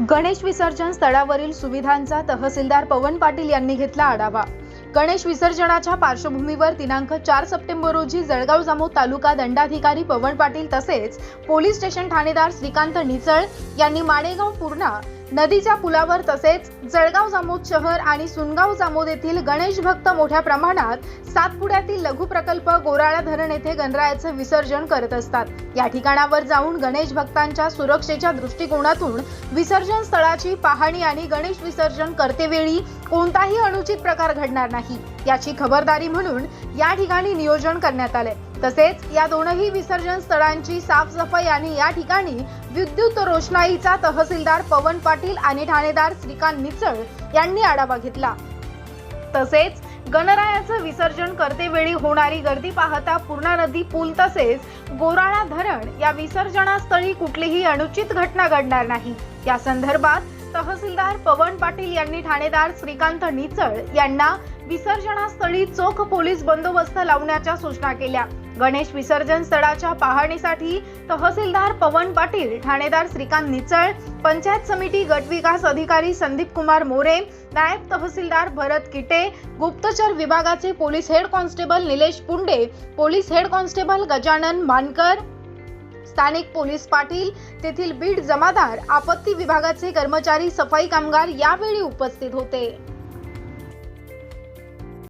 गणेश विसर्जन स्थळावरील सुविधांचा तहसीलदार पवन पाटील यांनी घेतला आढावा. गणेश विसर्जनाच्या पार्श्वभूमीवर दिनांक चार सप्टेंबर रोजी जळगाव जामोद तालुका दंडाधिकारी पवन पाटील तसेच पोलीस स्टेशन ठाणेदार श्रीकांत निचळ यांनी माणेगाव पूर्णा नदीच्या पुलावर तसेच जळगाव जामोद शहर आणि सुनगाव जामोद येथील गणेश भक्त मोठ्या प्रमाणात सातपुड्यातील लघु प्रकल्प गोराळा धरण येथे गणरायाचं विसर्जन करत असतात. या ठिकाणावर जाऊन गणेश भक्तांच्या सुरक्षेच्या दृष्टिकोनातून विसर्जन स्थळाची पाहणी आणि गणेश विसर्जन करतेवेळी कोणताही अनुचित प्रकार घडणार नाही. याची खबरदारी म्हणून या ठिकाणी नियोजन करण्यात आले तसेच या दोनही विसर्जन स्थळांची साफसफाई आणि या ठिकाणी विद्युत रोषणाईचा तहसीलदार पवन पाटील आणि ठाणेदार श्रीकांत निचळ यांनी आढावा घेतला. तसेच गणरायाचं विसर्जन करतेवेळी होणारी गर्दी पाहता पूर्णा नदी पूल तसेच गोराळा धरण या विसर्जनास्थळी कुठलीही अनुचित घटना घडणार नाही. या संदर्भात तहसीलदार पवन पाटील यांनी ठाणेदार श्रीकांत निचळ यांना विसर्जनास्थळी चोख पोलीस बंदोबस्त लावण्याच्या सूचना केल्या. गणेश विसर्जन स्थळाच्या पाहणीसाठी तहसीलदार पवन पाटील ठाणेदार श्रीकांत निचळ पंचायत समिती गटविकास अधिकारी संदीप कुमार मोरे नायब तहसीलदार भरत किटे गुप्तचर विभागाचे police head constable Nilesh Punde police head constable Gajanan Mankar स्थानिक पोलीस पाटील तेथील बीड जमादार आपत्ती विभागाचे कर्मचारी सफाई कामगार यावेळी उपस्थित होते.